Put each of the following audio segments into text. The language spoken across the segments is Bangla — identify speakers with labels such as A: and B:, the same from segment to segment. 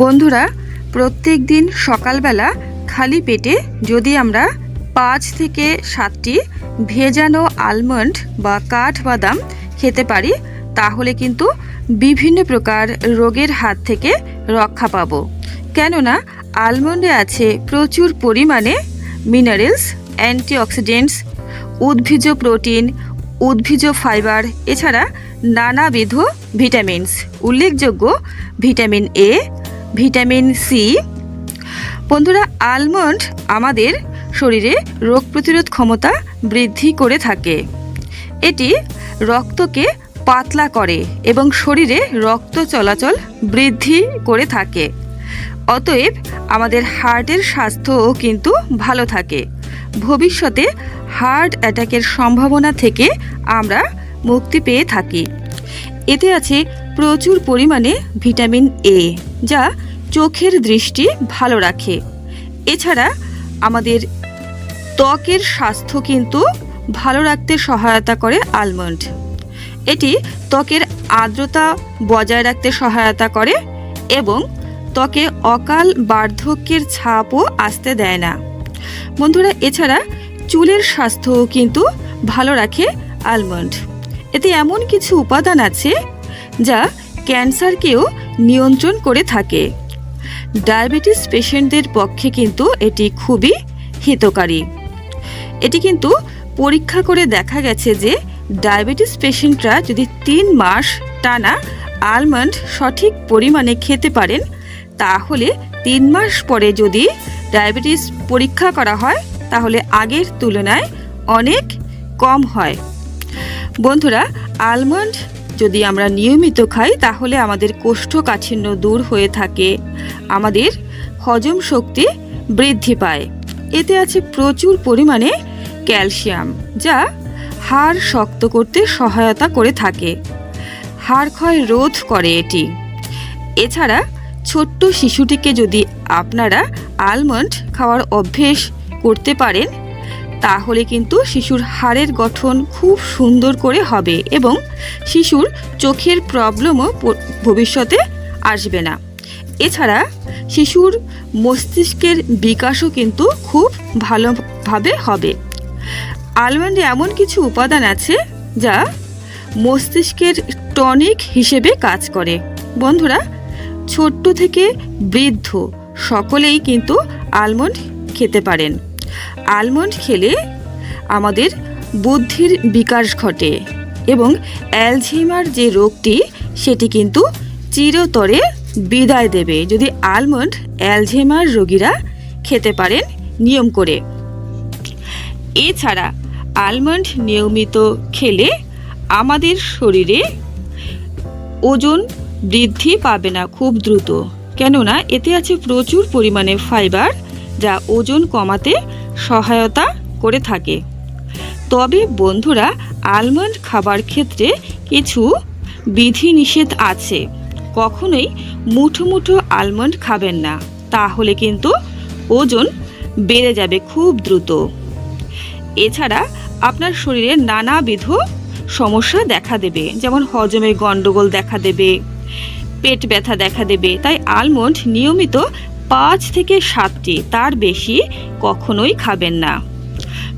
A: বন্ধুরা, প্রত্যেক দিন সকালবেলা খালি পেটে যদি আমরা পাঁচ থেকে সাতটি ভেজানো আলমন্ড বা কাঠবাদাম খেতে পারি, তাহলে কিন্তু বিভিন্ন প্রকার রোগের হাত থেকে রক্ষা পাবো। কেননা আলমন্ডে আছে প্রচুর পরিমাণে মিনারেলস অ্যান্টিঅক্সিডেন্টস উদ্ভিজ প্রোটিন উদ্ভিজ ফাইবার এছাড়া নানাবিধ ভিটামিনস উল্লেখযোগ্য ভিটামিন এ ভিটামিন সি বন্ধুরা আলমন্ড আমাদের শরীরে রোগ প্রতিরোধ ক্ষমতা বৃদ্ধি করে থাকে। এটি রক্তকে পাতলা করে এবং শরীরে রক্ত চলাচল বৃদ্ধি করে থাকে। অতএব আমাদের হার্টের স্বাস্থ্যও কিন্তু ভালো থাকে। ভবিষ্যতে হার্ট অ্যাটাকের সম্ভাবনা থেকে আমরা মুক্তি পেয়ে থাকি। এতে আছে প্রচুর পরিমাণে ভিটামিন এ যা চোখের দৃষ্টি ভালো রাখে। এছাড়া আমাদের ত্বকের স্বাস্থ্য কিন্তু ভালো রাখতে সহায়তা করে আলমন্ড এটি ত্বকের আর্দ্রতা বজায় রাখতে সহায়তা করে এবং ত্বকে অকাল বার্ধক্যের ছাপও আসতে দেয় না। বন্ধুরা, এছাড়া চুলের স্বাস্থ্যও কিন্তু ভালো রাখে আলমন্ড এতে এমন কিছু উপাদান আছে যা ক্যান্সারকেও নিয়ন্ত্রণ করে থাকে। ডায়াবেটিস পেশেন্টদের পক্ষে কিন্তু এটি খুবই হিতকারী। এটি কিন্তু পরীক্ষা করে দেখা গেছে যে ডায়াবেটিস পেশেন্টরা যদি তিন মাস টানা আলমন্ড সঠিক পরিমাণে খেতে পারেন, তাহলে তিন মাস পরে যদি ডায়াবেটিস পরীক্ষা করা হয়, তাহলে আগের তুলনায় অনেক কম হয়। বন্ধুরা, আলমন্ড যদি আমরা নিয়মিত খাই, তাহলে আমাদের কোষ্ঠকাঠিন্য দূর হয়ে থাকে। আমাদের হজম শক্তি বৃদ্ধি পায়। এতে আছে প্রচুর পরিমাণে ক্যালসিয়াম, যা হাড় শক্ত করতে সহায়তা করে থাকে। হাড় ক্ষয় রোধ করে এটি। এছাড়া ছোট্ট শিশুটিকে যদি আপনারা আলমন্ড খাওয়ার অভ্যেস করতে পারেন তাহলে কিন্তু শিশুর হাড়ের গঠন খুব সুন্দর করে হবে এবং শিশুর চোখের প্রবলেমও ভবিষ্যতে আসবে না। এছাড়া শিশুর মস্তিষ্কের বিকাশও কিন্তু খুব ভালোভাবে হবে। আলমন্ডে এমন কিছু উপাদান আছে যা মস্তিষ্কের টনিক হিসেবে কাজ করে। বন্ধুরা, ছোট্ট থেকে বৃদ্ধ সকলেই কিন্তু আলমন্ড খেতে পারেন। আলমন্ড খেলে আমাদের বুদ্ধির বিকাশ ঘটে এবং অ্যালঝেইমার যে রোগটি, সেটি কিন্তু চিরতরে বিদায় দেবে। যদি আলমন্ড অ্যালঝেইমার রোগীরা খেতে পারেন, নিয়ম করে। এছাড়া আলমন্ড নিয়মিত খেলে আমাদের শরীরে ওজন বৃদ্ধি পাবে না খুব দ্রুত। কেননা, এতে আছে প্রচুর পরিমাণে ফাইবার যা ওজন কমাতে সহায়তা করে থাকে। তবে বন্ধুরা আলমন্ড খাবার ক্ষেত্রে কিছু বিধিনিষেধ আছে। কখনোই মুঠো মুঠো আলমন্ড খাবেন না, তাহলে কিন্তু ওজন বেড়ে যাবে খুব দ্রুত। এছাড়া আপনার শরীরে নানাবিধ সমস্যা দেখা দেবে, যেমন হজমের গণ্ডগোল দেখা দেবে, পেট ব্যথা দেখা দেবে। তাই আলমন্ড নিয়মিত পাঁচ থেকে সাতটি, তার বেশি কখনোই খাবেন না।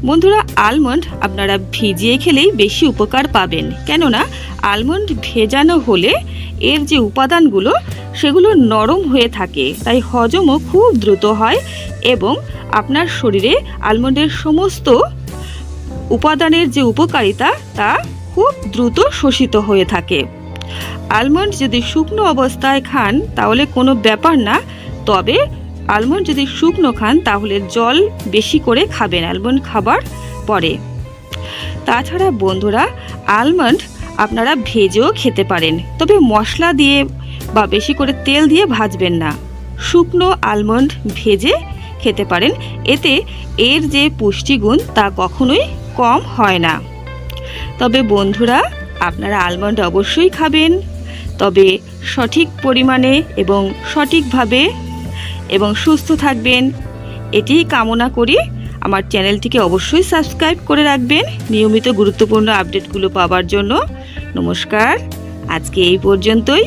A: বন্ধুরা আলমন্ড আপনারা ভিজিয়ে খেলেই বেশি উপকার পাবেন। কেননা আলমন্ড ভেজানো হলে এর যে উপাদানগুলো, সেগুলো নরম হয়ে থাকে, তাই হজমও খুব দ্রুত হয় এবং আপনার শরীরে আলমন্ডের সমস্ত উপাদানের যে উপকারিতা, তা খুব দ্রুত শোষিত হয়ে থাকে। আলমন্ড যদি শুকনো অবস্থায় খান, তাহলে কোনো ব্যাপার না তবে আলমন্ড যদি শুকনো খান, তাহলে জল বেশি করে খাবেন আলমন্ড খাবার পরে। তাছাড়া বন্ধুরা, আলমন্ড আপনারা ভেজেও খেতে পারেন, তবে মশলা দিয়ে বা বেশি করে তেল দিয়ে ভাজবেন না। শুকনো আলমন্ড ভেজে খেতে পারেন, এতে এর যে পুষ্টিগুণ তা কখনোই কম হয় না। তবে বন্ধুরা, আপনারা আলমন্ড অবশ্যই খাবেন, তবে সঠিক পরিমাণে এবং সঠিকভাবে এবং সুস্থ থাকবেন। এটি কামনা করি। আমার চ্যানেলটিকে অবশ্যই সাবস্ক্রাইব করে রাখবেন। নিয়মিত গুরুত্বপূর্ণ আপডেটগুলো পাওয়ার জন্য। নমস্কার। আজকে এই পর্যন্তই।